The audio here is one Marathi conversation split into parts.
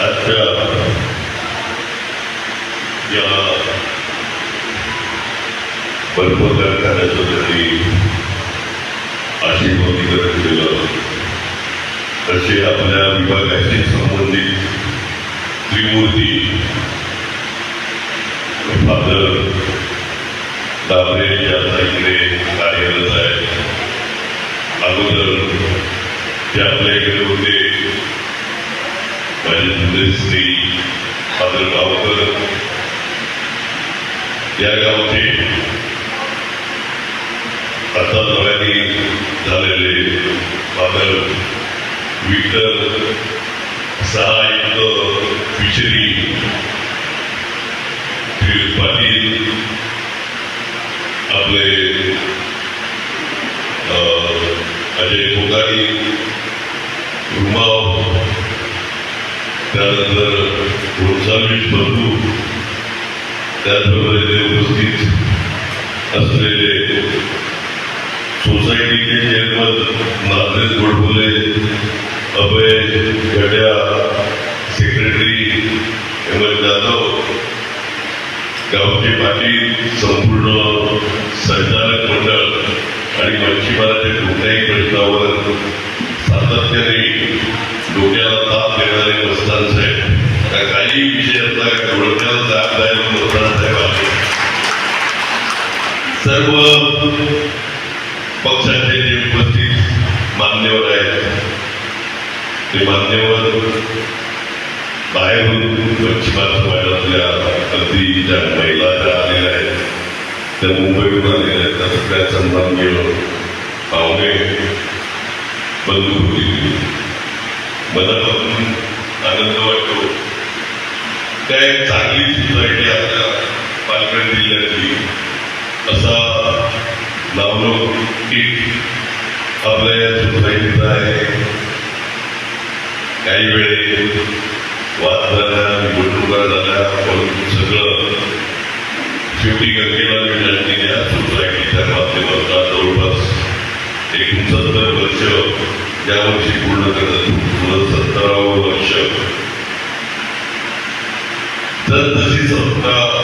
आजच्या या. बर्फ कारखान्याचं त्यांनी आशीर्वादीकरण केलं तसे आपल्या विभागाशी संबंधित त्रिमूर्ती फादर दाबरे जे इकडे कार्यरत आहेत अगोदर ते आपल्या इकडे होते. माझे श्री फादर गावकर या गावचे आता नव्याने झालेले फादर विठ्ठल सहाय्यक फिशरी श्री पाटील आपले अजय कोकारी रुमाव त्यानंतर गोसावीस बंधू त्याचबरोबर ते उपस्थित असलेले सोसायटीचे चेअरमन नागरिक गोडबोले अभय गड्या सेक्रेटरी एम एल जाधव गावचे पाटील संपूर्ण संचालक मंडळ आणि मच्छीमाराच्या कोणत्याही प्रश्नावर सातत्याने सर्व पक्षाचे जे उपस्थित मान्यवर आहेत ते मान्यवर बाहेरून पश्चिमात समाजातल्या अगदी ज्या महिला ज्या आलेल्या आहेत. त्या मुंबईहून आलेल्या आहेत. त्या सगळ्या सन्माननीय पाहुणे बंधू होती मनापासून आनंद वाटतो. त्या एक चांगली सोसायटी आपल्या पालघर जिल्ह्यातली. असा नावलौकिक आपल्या या सोसायटीचा आहे? काही वेळे वाद झाल्या निवडणुका झाल्या परंतु सगळं शेवटी गंगेला विनंती या सोसायटीच्या माध्यमातून. जवळपास एकोणसत्तर वर्ष या वर्षी पूर्ण करत पुढं सत्तरावं वर्ष. जर जशी संस्था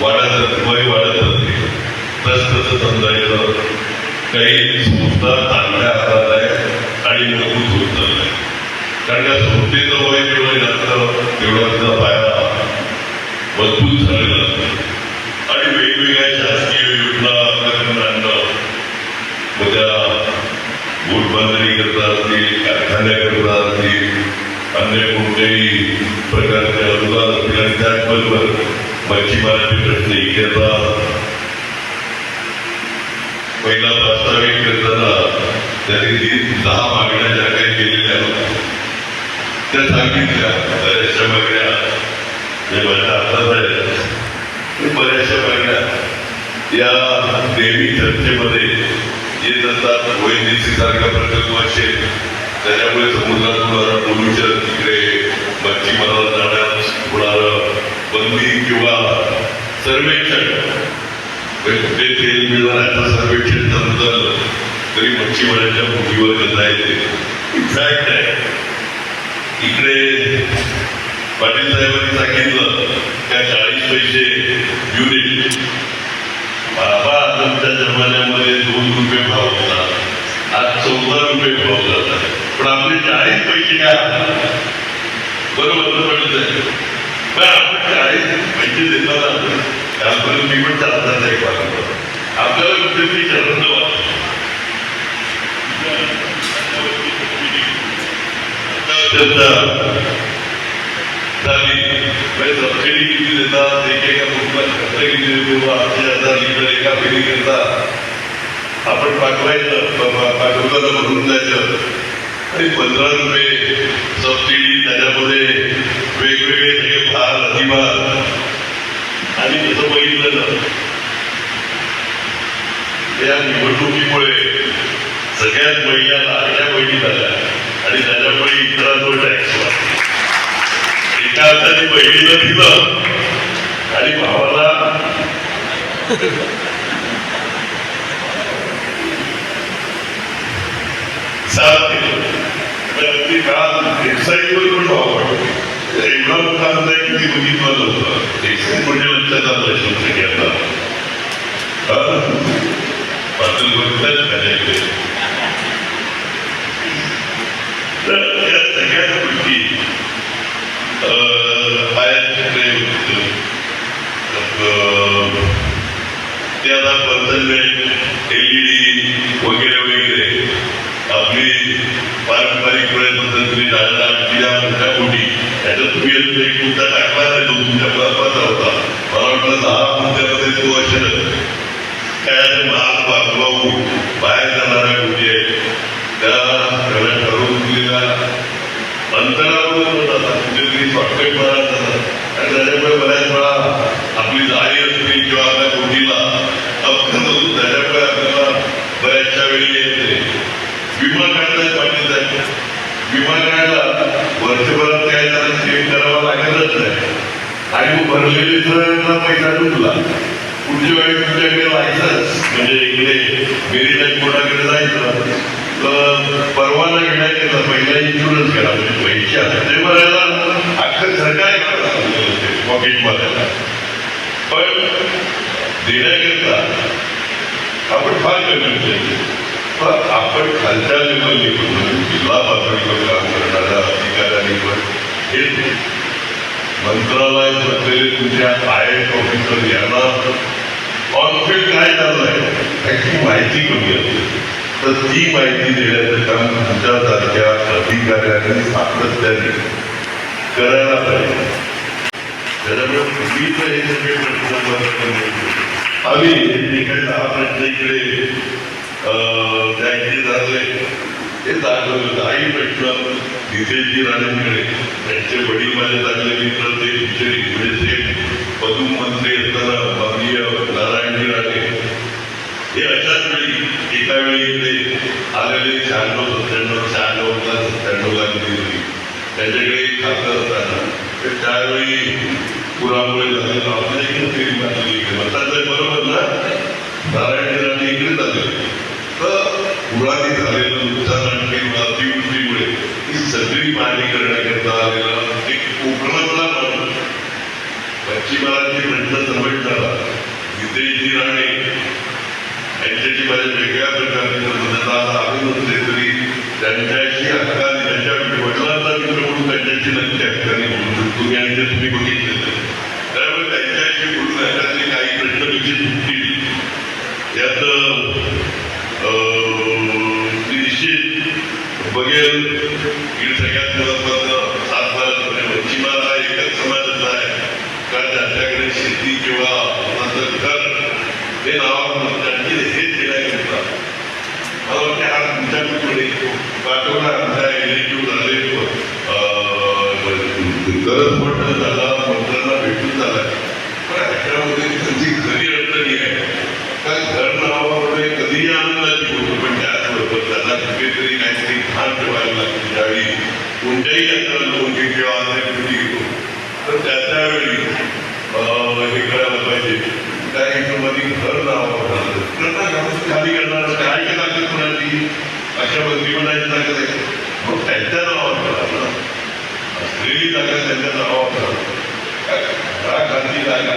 वाढत वय वाढत समजायचं काही संस्था चांगल्या हातात आहे आणि मजबूत होत चाललंय कारण त्या संस्थेचं वय जेवढं जास्त तेवढा तिचा पाया मजबूत झालेला असतो आणि वेगवेगळ्या शासकीय योजना आणणं मग त्या बोटबांधणी करता असतील कारखान्याकरता असतील अन्य कोणत्याही प्रकारचे अनुदान असतील आणि त्याचबरोबर मच्छीमाराचे प्रश्न इकडचा पहिला प्रस्तावित करताना त्यांनी दहा मागण्या ज्या काही केलेल्या त्या सांगितल्या. बऱ्याचशा मागण्या जे माझ्या हातात आहेत बऱ्याचशा मागण्या या नेहमी चर्चेमध्ये येत असतात. ओएनजीसी सारखा प्रकल्प असेल त्याच्यामुळे समुद्रात होणारं पोल्युशन तिकडे मच्छीमाराला जाण्यास होणारं बंदी किंवा सर्वेक्षण कुठे तेल मिळणार याचं सर्वेक्षण जर झालं तरी मच्छीमाराच्या भूमीवर गंधा येते. फॅक्ट आहे. इकडे पाटील साहेबांनी सांगितलं त्या चाळीस पैसे युनिट बाबा तुमच्या जमान्यामध्ये दोन रुपये भाव होता. आज चौदा रुपये भाव जातात पण आपले चाळीस पैसे काय बरोबर ना पाटील साहेब? पण आपण चाळीस पैसे देताना त्यापर्यंत मी पण चालतात एक वाटत आपल्याला कुठेतरी चरण झाली. म्हणजे सबसिडी किती देतात कुटुंबात खर्च किती देतो आठशे हजार लिटर एका फेरी करता आपण पाठवायचं बाबा भरून जायचं. आणि पंधरा रुपये सबसिडी त्याच्यामध्ये आणि बघितलं जात या निवडणुकीमुळे सगळ्यात महिला लाडक्या बहिणी झाल्या आणि त्याच्यामुळे इतरांवर टॅक्स एका अर्थाने बहिणीला दिलं आणि भावाला साथ दिलं. म्हणजे अगदी काल वेबसाईटवर पण भाव वाढतो एवढा मोठा अंतर आहे मी म्हणजे लक्षात आलं शिवसेनेला पाटील बघतात माझ्याकडे तर या सगळ्या गोष्टी अं, बाहेरकडे होतं. अं, ते आता बदलले एलईडी वगैरे वगैरे आपली पारंपरिक वेळ पद्धतीने जाणणार ज्या मोठ्या गोष्टी त्याच्यात तुम्ही अजून एक मुद्दा टाकला नाही तो तुमच्या महत्त्वाचा होता मला वाटलं दहा मुद्द्यामध्ये तो असेल काय महाग भागभाऊ बाहेर जाणाऱ्या गोष्टी आहेत त्या सगळ्या ठरवून दिलेल्या अंतरावर जातात कुठेतरी शॉर्टकट मारत जातात आणि त्याच्यामुळे बऱ्याच वेळा आपली जाळी असते किंवा आपल्या गोष्टीला अपघात होतो त्याच्यामुळे आपल्याला बऱ्याचशा वेळी येते विमा काढण्यात पाटील आहे विमा काढला वर्षभरात काय त्याला क्लेम करावा लागतच नाही आणि आणि भरलेली पैसा तुटला पुढच्या वेळी तुमच्याकडे लायसन्स म्हणजे इकडे मेरीटाईम कोर्टाकडे जायचं. तर परवाना घेण्याकरता पहिला इन्शुरन्स करा म्हणजे पैसे असते भरायला अख्खं सरकार पॉकेट भरायला पण देण्याकरता आपण फार कमी होते. पण आपण खालच्या लेवलनी जिल्हा पातळीवर काम करणाऱ्या अधिकाऱ्यांनी हे मंत्रालय असलेले तुमच्या आय एस ऑफिसर यांना ऑनफिल्ड काय चाललंय? याची माहिती कमी असते तर ती माहिती देण्याचं काम तुमच्यासारख्या अधिकाऱ्यांनी सातत्याने करायला पाहिजे. सगळे प्रश्न इकडे इकडे त्यांचे नितेशजी राणेंकडे त्यांचे वडील माझे चांगले मित्र, ते दुसरे म्हणजे हे अशाच वेळी एका वेळी इकडे आलेले शहाण्णव सत्त्याण्णव शहाण्णवला सत्त्याण्णवला गेली होती त्याच्याकडे एक खातं असताना तर त्यावेळी पुरामुळे झालेलं आपल्या इकडे फेरी मारलेली इकडे म्हणतात ते बरोबर ना नारायणजी राणे इकडेच आले तर पुराने झालेलं नुकसान आणि काही अतिवृष्टीमुळे ही सगळी पाहणी करण्याकरता आलेला एक कोकणातला माणूस पश्चिमाचे प्रश्न समजणारा बऱ्याच वेगळ्या प्रकारची संबंध आज आले तरी त्यांच्याशी हक्काने त्यांच्या वडिलांचा मित्र म्हणून त्यांच्याशी नक्की हक्काने बोलू शकतो मी आणि ते तुम्ही बघितले त्यामुळे त्यांच्याशी बोलून हक्कातले काही प्रश्न कशी होतील. यात निश्चित बघेल की सगळ्यात महत्वाचं सातबारा म्हणजे मच्छीमार हा एकच समाजाचा आहे. कारण त्यांच्याकडे शेती किंवा स्वतःचं घर हे नाव त्यांची हे केल्याकरता मला वाटते हा तुमच्याकडे पाठवला आमच्या इलेक्टिव्ह झाले गरज मोठं झाला मंत्र्यांना भेटून झाला. पण ह्याच्यामध्ये त्यांची खरी अडचणी आहे. काय घर नावामध्ये कधीही आनंदाची गोष्ट पण त्याचबरोबर त्यांना कुठेतरी काहीतरी भान ठेवायला लागते. ज्यावेळी कोणत्याही यात्रा लोन किंवा ऑनलाईन कृती घेतो तर त्या त्यावेळी हे करायला पाहिजे. त्या हिशोबाने घर नावावर झालं त्यांना खाली करणार काय काय लागते कोणाची अशा मंत्रिमंडळाची ताकद आहे. मग त्यांच्या नावावर जागा त्यांच्या नावावर. करा खाली जागा.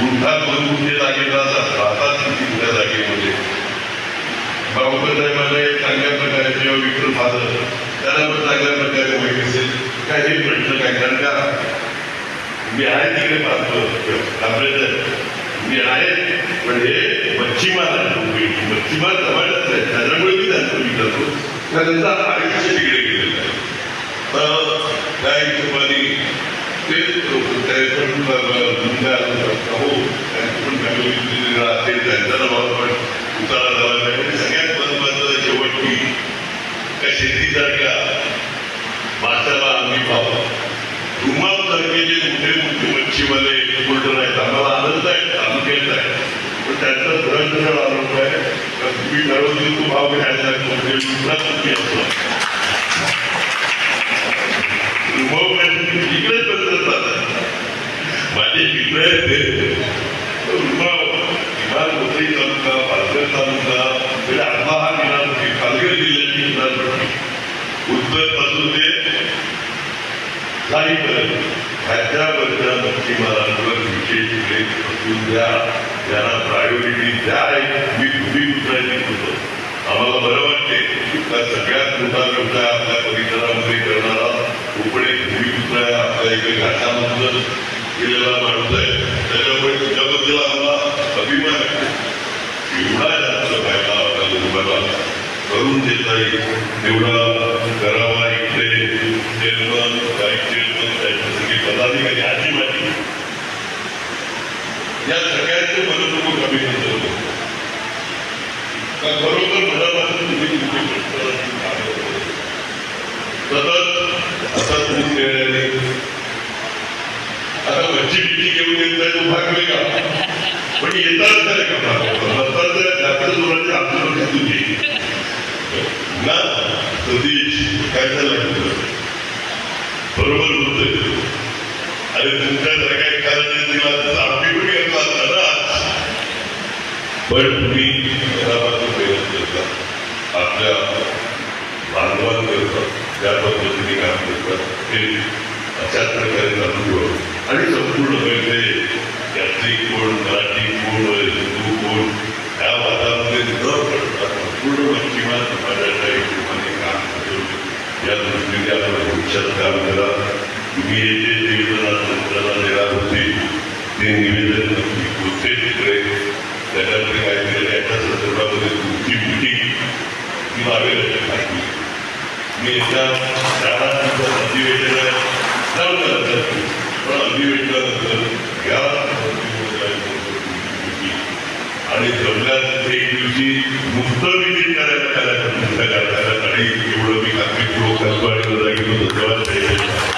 गुंठा दोन गुंठे जागेला राहतात किती जागेमध्ये. बाबासाहेब एक चांगल्या प्रकारे जेव्हा विक्रम फादर त्यांना पण चांगल्या प्रकारे माहिती असेल. काय हे प्रश्न काय कारण का? मी आहे तिकडे पाहतो मी आहे पण हे मच्छीमार मच्छीमार समाजात आहे. त्याच्यामुळे मी त्यांचं विचारतो त्यांचा आयुष्य तिकडे तर त्या हिशोबाने ते हो त्यांची पण फॅमिली त्यांचा नाव पण उतारा झाला पाहिजे सगळ्यात महत्वाचं शेवटी त्या शेतीसारख्या आम्ही पाहू रुमाल सारखे जे मोठे मोठे बोलतो आहेत आम्हाला आनंद आहे तालुक्यात आहे पण त्यांचा धड धड आरोप आहे तुम्ही ठरवतील तो भाव घ्यायचा म्हणजे असतो रुमाल म्हणजे इकडेच बदलत जातात माझे मित्र आहेत विभाग तालुका पालघर तालुका म्हणजे हा किनारपट्टी पालघर जिल्ह्याची किनारपट्टी उत्तर ते ह्याच्यावरच्या मच्छीमारांवर विशेष असून द्या त्यांना प्रायोरिटी द्या मी तुम्ही होतो आम्हाला बरं वाटते सगळ्यात मोठा व्यवसाय आपल्या परिसरामध्ये करणारा कोकणे भूमी आपल्या इकडे घाटामधून केलेला माणूस आहे त्याच्यामुळे तुझ्याबद्दल आम्हाला अभिमान आहे एवढा जास्त फायदा आपल्या लोकांना करून देता येईल तेवढा करावा इकडे चेअरमन काही चेअरमन त्यांच्यासाठी पदाधिकारी आजी माझी या सगळ्यांचे मनोरुप कमी नसतो बरोबर मनापासून तुम्ही तुमची प्रश्नाची कामं सतत आता तुम्ही खेळल्याने आता वरची बिच्छी घेऊन येत नाही तो भाग वेगळा पण येतात नाही का जास्त जोराची आंदोलन तुझी ना सतीश काय झालं बरोबर बोलतोय अरे तुमच्यासारखा एखादा दिला तर आम्ही पण घेतला असता ना पण तुम्ही मनापासून प्रयत्न करता आपल्या बांधवांकरता त्या पद्धतीने काम करतात. ते अशाच प्रकारे चालू ठेवा आणि संपूर्ण म्हणजे यात्री कोण मराठी कोण हिंदू कोण या वादामध्ये न पडता संपूर्ण मच्छीमार समाजाच्या हिशोबाने काम करून या दृष्टीने पक्षात काम करा तुम्ही हे जे निवेदन संस्थांना देणार होते ते निवेदन नक्की होते तिकडे. त्याच्यामध्ये काहीतरी याच्या संदर्भामध्ये तुमची मिटिंग ती लावेल. अशी मी एकदा चार दिवसात अधिवेशन आहे. जाऊन पण अधिवेशनानंतर या आणि जमल्यात एक दिवशी मुक्त विजिट करायला त्याला तुमच्या आणि एवढं मी खात्रीपूर्वक करतो आणि गेलो